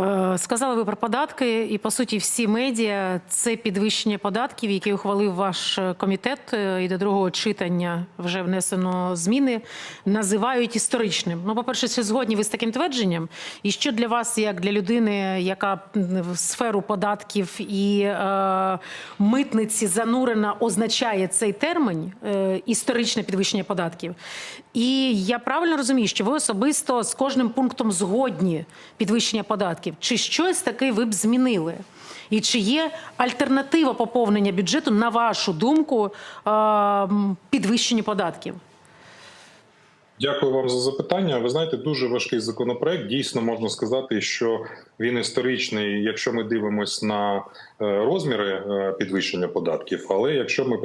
Е, Сказали ви про податки, і по суті, всі медіа це підвищення податків, які ухвалив ваш комітет, е, і до другого читання вже внесено зміни, називають історичним. Ну, по-перше, чи згодні ви з таким твердженням? І що для вас, як для людини, яка в сферу податків і е, митниці занурена, означає цей термін е, історичне підвищення податків? І я правильно розумію, що ви особисто з кожним пунктом згодні підвищення податків. Чи щось таке ви б змінили? І чи є альтернатива поповнення бюджету, на вашу думку, підвищенню податків? Дякую вам за запитання. Ви знаєте, дуже важкий законопроект. Дійсно можна сказати, що він історичний, якщо ми дивимося на е, розміри е, підвищення податків. Але якщо ми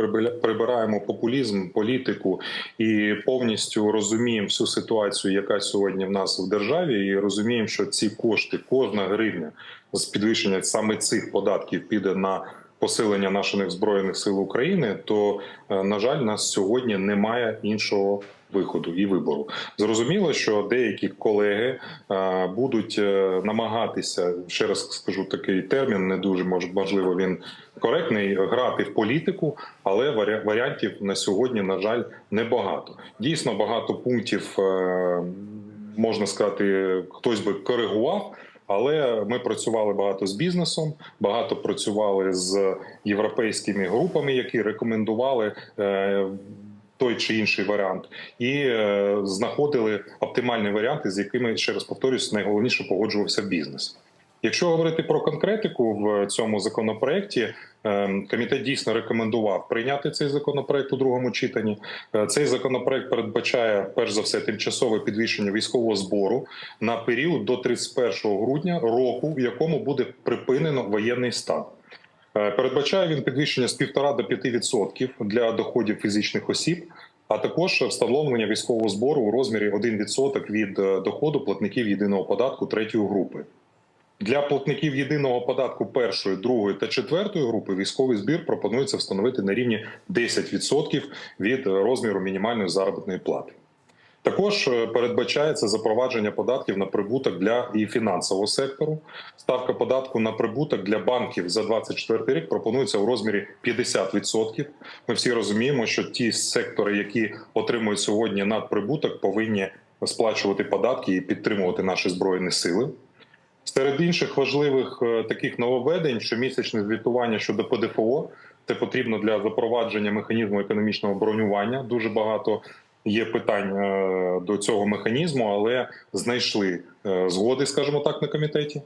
прибираємо популізм, політику і повністю розуміємо всю ситуацію, яка сьогодні в нас в державі, і розуміємо, що ці кошти, кожна гривня з підвищення саме цих податків піде на посилення наших збройних сил України, то е, на жаль, нас сьогодні немає іншого виходу і вибору. Зрозуміло, що деякі колеги е, будуть е, намагатися ще раз скажу такий термін, не дуже мож- можливо він коректний грати в політику, але варі- варіантів на сьогодні, на жаль, небагато. Дійсно, багато пунктів можна сказати, хтось би коригував. Але ми працювали багато з бізнесом, багато працювали з європейськими групами, які рекомендували е, той чи інший варіант, і е, знаходили оптимальні варіанти, з якими ще раз повторюсь, найголовніше погоджувався бізнес. Якщо говорити про конкретику в цьому законопроекті, е, комітет дійсно рекомендував прийняти цей законопроект у другому читанні. Е, Цей законопроект передбачає перш за все тимчасове підвищення військового збору на період до 31 грудня року, в якому буде припинено воєнний стан. Е, Передбачає він підвищення з 1,5 до 5% для доходів фізичних осіб, а також встановлення військового збору у розмірі 1% від е, доходу платників єдиного податку третьої групи. Для платників єдиного податку першої, другої та четвертої групи військовий збір пропонується встановити на рівні 10% від розміру мінімальної заробітної плати. Також е, передбачається запровадження податків на прибуток для і фінансового сектору. Ставка податку на прибуток для банків за 2024 рік пропонується у розмірі 50%. Ми всі розуміємо, що ті сектори, які отримують сьогодні надприбуток, повинні сплачувати податки і підтримувати наші збройні сили. Серед інших важливих е, таких нововведень, щомісячне звітування щодо ПДФО, це потрібно для запровадження механізму економічного бронювання. Дуже багато є питань е, до цього механізму, але знайшли е, згоди, скажімо так, на комітеті.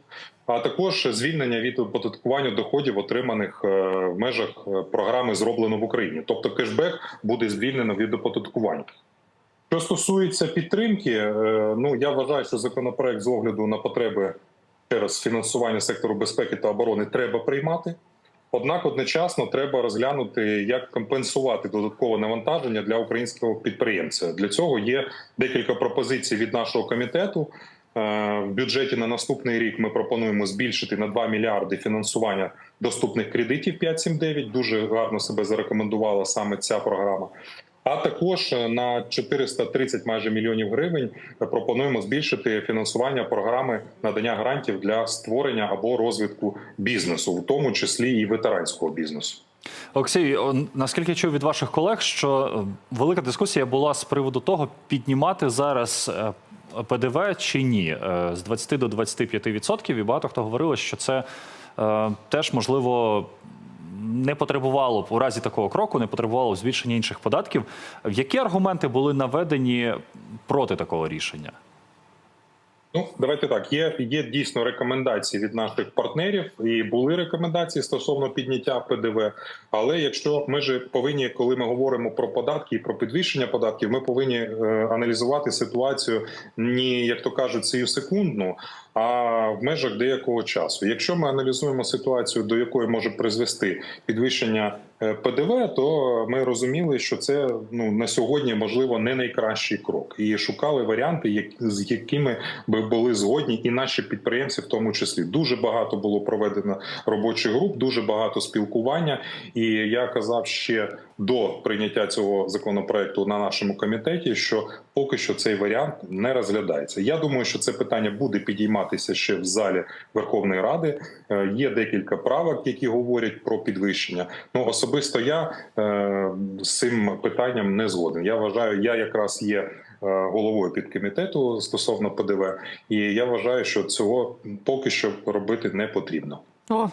А також звільнення від оподаткування доходів, отриманих в межах програми зроблено в Україні. Тобто кешбек буде звільнено від оподаткування. Що стосується підтримки, ну я вважаю, що законопроект з огляду на потреби через фінансування сектору безпеки та оборони треба приймати. Однак одночасно треба розглянути, як компенсувати додаткове навантаження для українського підприємця. Для цього є декілька пропозицій від нашого комітету. Е, В бюджеті на наступний рік ми пропонуємо збільшити на 2 мільярди фінансування доступних кредитів 579. Дуже гарно себе зарекомендувала саме ця програма. А також е, на 430 майже мільйонів гривень е, пропонуємо збільшити фінансування програми надання грантів для створення або розвитку бізнесу, в тому числі і ветеранського бізнесу. Олексій, наскільки чув від ваших колег, що е, велика дискусія була з приводу того, піднімати зараз ПДВ чи ні з 20 до 25%. І багато хто говорили, що це теж можливо. Не потребувало б у разі такого кроку, не потребувало збільшення інших податків. Які аргументи були наведені проти такого рішення? Ну, давайте так. Є, є дійсно рекомендації від наших партнерів, і були рекомендації стосовно підняття ПДВ. Але якщо ми ж повинні, коли ми говоримо про податки і про підвищення податків, ми повинні е, аналізувати ситуацію не як то кажуть, сию секундну, а в межах деякого часу. Якщо ми аналізуємо ситуацію, до якої може призвести підвищення е, ПДВ, то ми розуміли, що це ну на сьогодні можливо не найкращий крок, і шукали варіанти, з якими би були згодні, і наші підприємці, в тому числі, дуже багато було проведено робочих груп, дуже багато спілкування. І я казав ще до прийняття цього законопроекту на нашому комітеті, що поки що цей варіант не розглядається. Я думаю, що це питання буде підійматися прийматися ще в залі Верховної Ради. Е, Є декілька правок, які говорять про підвищення. Ну особисто я е, з цим питанням не згоден. Я вважаю, я якраз є е, головою підкомітету стосовно ПДВ, і я вважаю, що цього поки що робити не потрібно. О,